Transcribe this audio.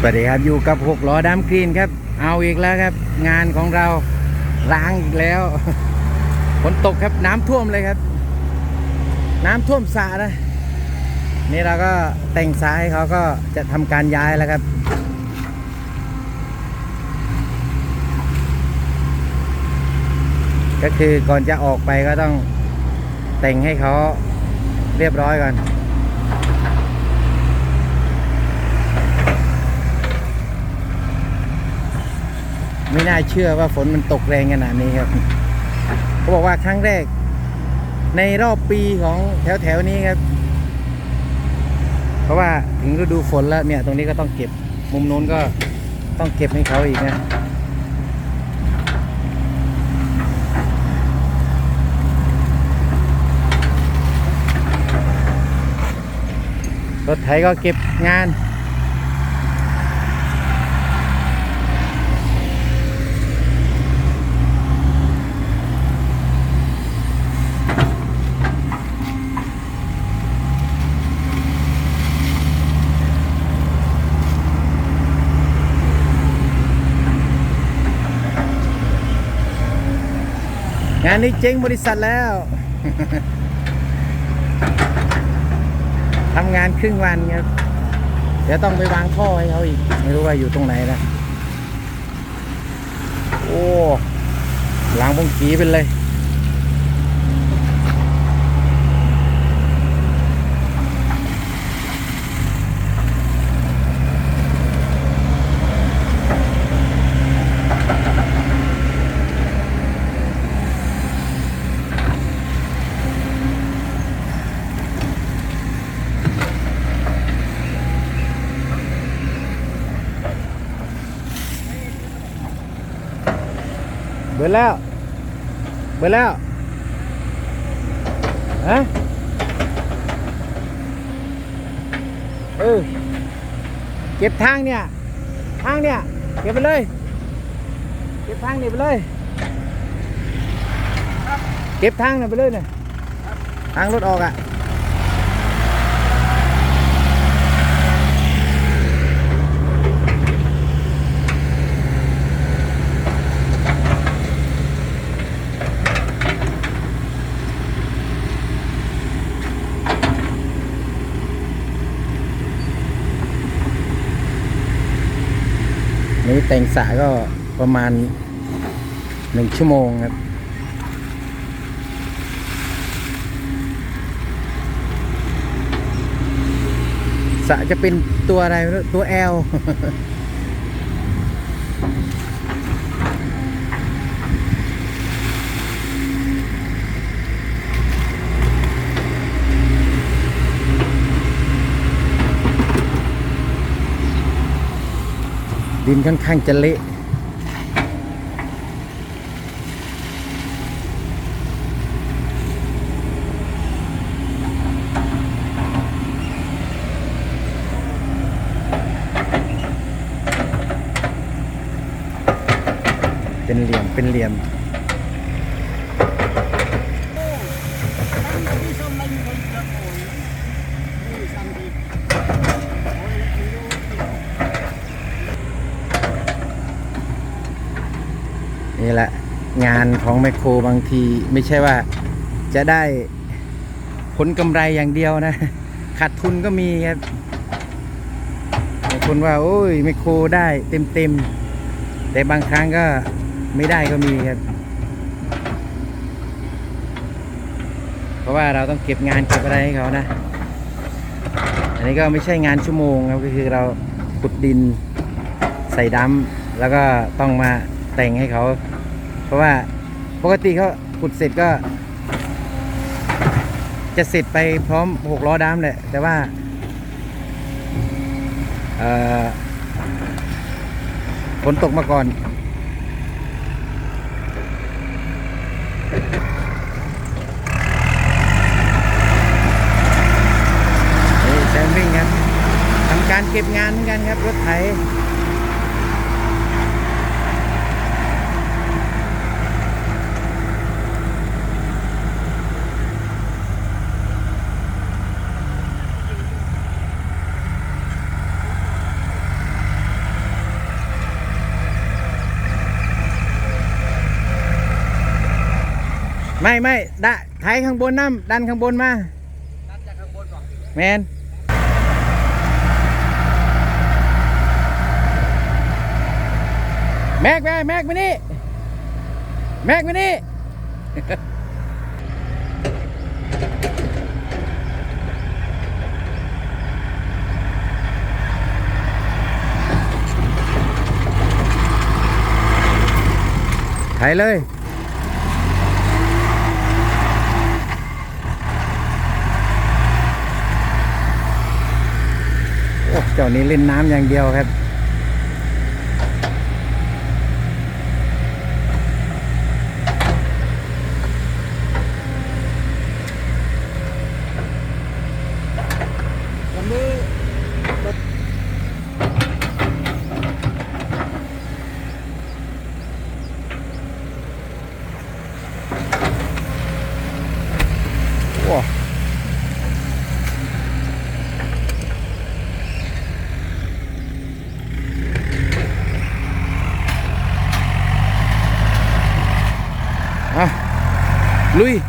สวัสดีครับอยู่กับหกล้อดำกรีนครับ เอาอีกแล้วครับ งานของเราล้างอีกแล้วฝนตกครับน้ำท่วมเลยครับ น้ำท่วมสระนะนี่เราก็แต่งสายเขาก็จะทำการย้ายแล้วครับ ก็คือก่อนจะออกไปก็ต้องแต่งให้เขาเรียบร้อยก่อน น่าเชื่อว่าฝนมันตกแรงขนาดนี้ครับเขาบอกว่าครั้งแรก ในรอบปีของแถวแถวๆนี้ครับ เพราะว่าถึงฤดูฝนแล้วเนี่ยตรงนี้ก็ต้องเก็บ มุมนู้นก็ต้องเก็บให้เขาอีกนะรถไถก็เก็บงาน งานนี้เจ๊งบริษัทแล้ว ทำงานครึ่งวันครับ เดี๋ยวต้องไปวางท่อให้เขาอีก ไม่รู้ว่าอยู่ตรงไหนนะ โอ้ล้างบงกีเป็นเลย เบิดแล้ว เบิดแล้วฮะเออเก็บทางเนี่ย ทางเนี่ย เก็บไปเลย เก็บทางนี่ไปเลย เก็บทางเนี่ยไปเลยเนี่ยทางรถออกอะ นี่แต่งสระก็ประมาณหนึ่งชั่วโมงครับสระจะเป็นตัวอะไรตัวแอล ดินค่อนข้างจะเละเป็นเหลี่ยมเป็นเหลี่ยม นี่แหละ งานของแมคโครบางทีไม่ใช่ว่าจะได้ผลกำไรอย่างเดียวนะ ขาดทุนก็มีครับบางคนว่า โอ้ยแมคโครได้เต็มเต็มๆแต่บางครั้งก็ไม่ได้ก็มีครับ เพราะว่าเราต้องเก็บงานเก็บอะไรให้เขานะ อันนี้ก็ไม่ใช่งานชั่วโมงครับก็คือเราขุดดินใส่ดำแล้วก็ต้องมาแต่งให้เขา เพราะว่าปกติเขาขุดเสร็จก็ จะเสร็จไปพร้อมหกล้อดำแหละแต่ว่าฝนตกมาก่อน แซมวิ่งครับทำการเก็บงานเหมือนกันครับ รถไถ ไม่ไม่ดะไถข้างบนน้ำดันข้างบนมานัดจากข้างบนก่อนแมนแม็กแม็กแม็กมานี่แม็กมานี่ไถเลย เจ้านี้เล่นน้ำอย่างเดียวครับ Lui.